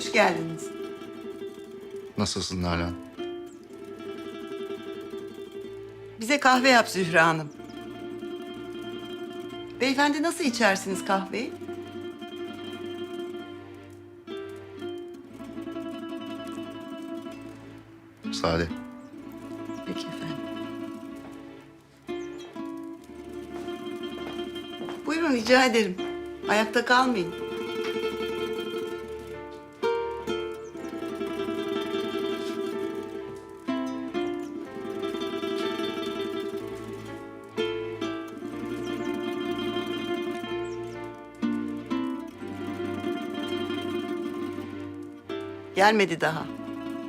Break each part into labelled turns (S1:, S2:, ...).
S1: hoş geldiniz.
S2: Nasılsın Nalan?
S1: Bize kahve yap Zühre Hanım. Beyefendi nasıl içersiniz kahveyi?
S2: Sade.
S1: Peki efendim. Buyurun rica ederim. Ayakta kalmayın. Gelmedi daha.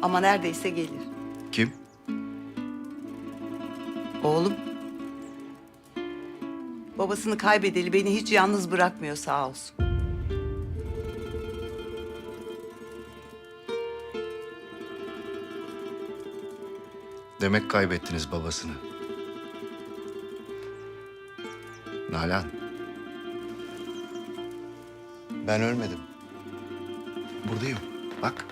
S1: Ama neredeyse gelir.
S2: Kim?
S1: Oğlum. Babasını kaybedeli beni hiç yalnız bırakmıyor sağ olsun.
S2: Demek kaybettiniz babasını. Nalan. Ben ölmedim. Buradayım. Bak.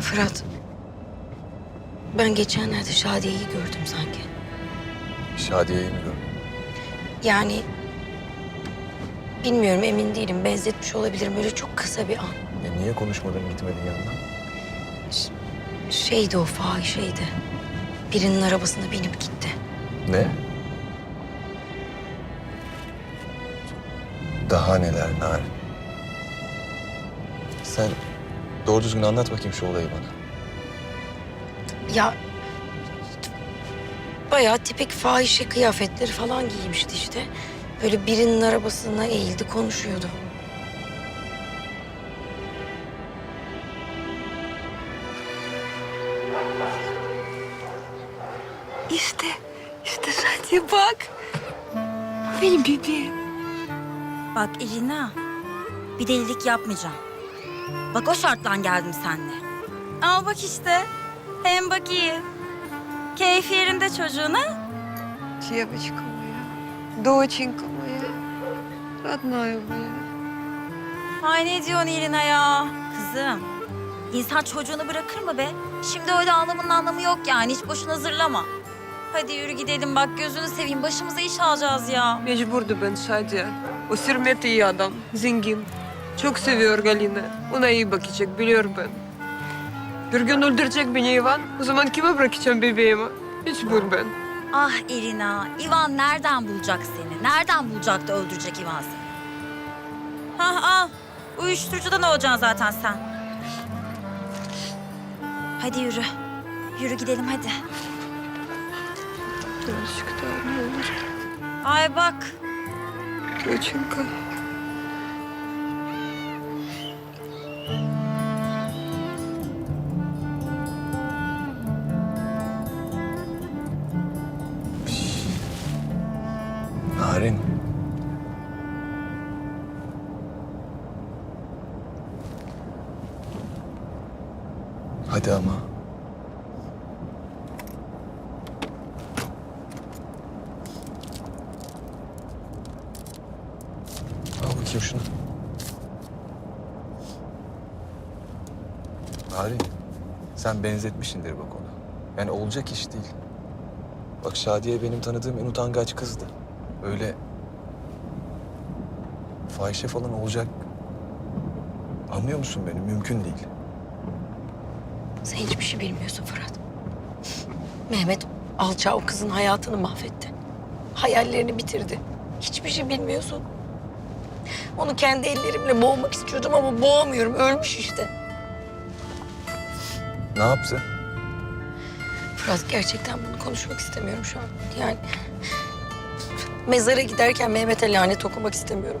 S3: Fırat. Ben geçenlerde Şadiye'yi gördüm sanki.
S4: Şadiye'yi mi gördün?
S3: Yani bilmiyorum emin değilim. Benzetmiş olabilirim. Böyle çok kısa bir an.
S4: E niye konuşmadın gitmedin yanına?
S3: Şeydi o fahişeydi. Birinin arabasına binip gitti.
S4: Ne? Daha neler Narin? Sen doğru düzgün anlat bakayım şu olayı bana.
S3: Ya bayağı tipik fahişe kıyafetleri falan giymişti işte. Böyle birinin arabasına eğildi konuşuyordu. İşte, işte Şadiye bak. Benim bebeğim.
S5: Bak Irina, bir delilik yapmayacağım. Bak o şartla geldim seninle. Al bak işte, hem bak iyi. Keyfi yerinde çocuğun ha?
S6: Девочка моя, доченька моя, родная моя.
S5: Ay ne diyorsun Irina ya? Kızım, insan çocuğunu bırakır mı be? Şimdi öyle anlamının anlamı yok yani, hiç boşuna zırlama. Hadi yürü gidelim bak gözünü seveyim, başımıza iş alacağız ya.
S6: Mecburdu ben Şadiye. O Sirmet iyi adam, zengin. Çok seviyor Galina. Ona iyi bakacak biliyorum ben. Bir gün öldürecek beni Ivan. O zaman kime bırakacağım bebeğimi? Hiç bul ben.
S5: Ah Irina, Ivan nereden bulacak seni? Nereden bulacak da öldürecek Ivan seni? Hah al. Uyuşturucudan olacaksın zaten sen. Hadi yürü. Yürü gidelim hadi.
S6: Birazcık daha ne olur.
S5: Ay bak.
S6: Kaçın
S4: kal. Hadi ama. Al bakayım şunu. Narin, sen benzetmişsindir bak onu. Yani olacak iş değil. Bak Şadiye benim tanıdığım en utangaç kızdı. Öyle fahişe falan olacak. Anlıyor musun beni? Mümkün değil.
S3: Sen hiçbir şey bilmiyorsun Fırat. Mehmet Alça o kızın hayatını mahvetti. Hayallerini bitirdi. Hiçbir şey bilmiyorsun. Onu kendi ellerimle boğmak istiyordum ama boğamıyorum. Ölmüş işte.
S4: Ne yaptı?
S3: Fırat gerçekten bunu konuşmak istemiyorum şu an. Yani mezara giderken Mehmet'e lanet okumak istemiyorum.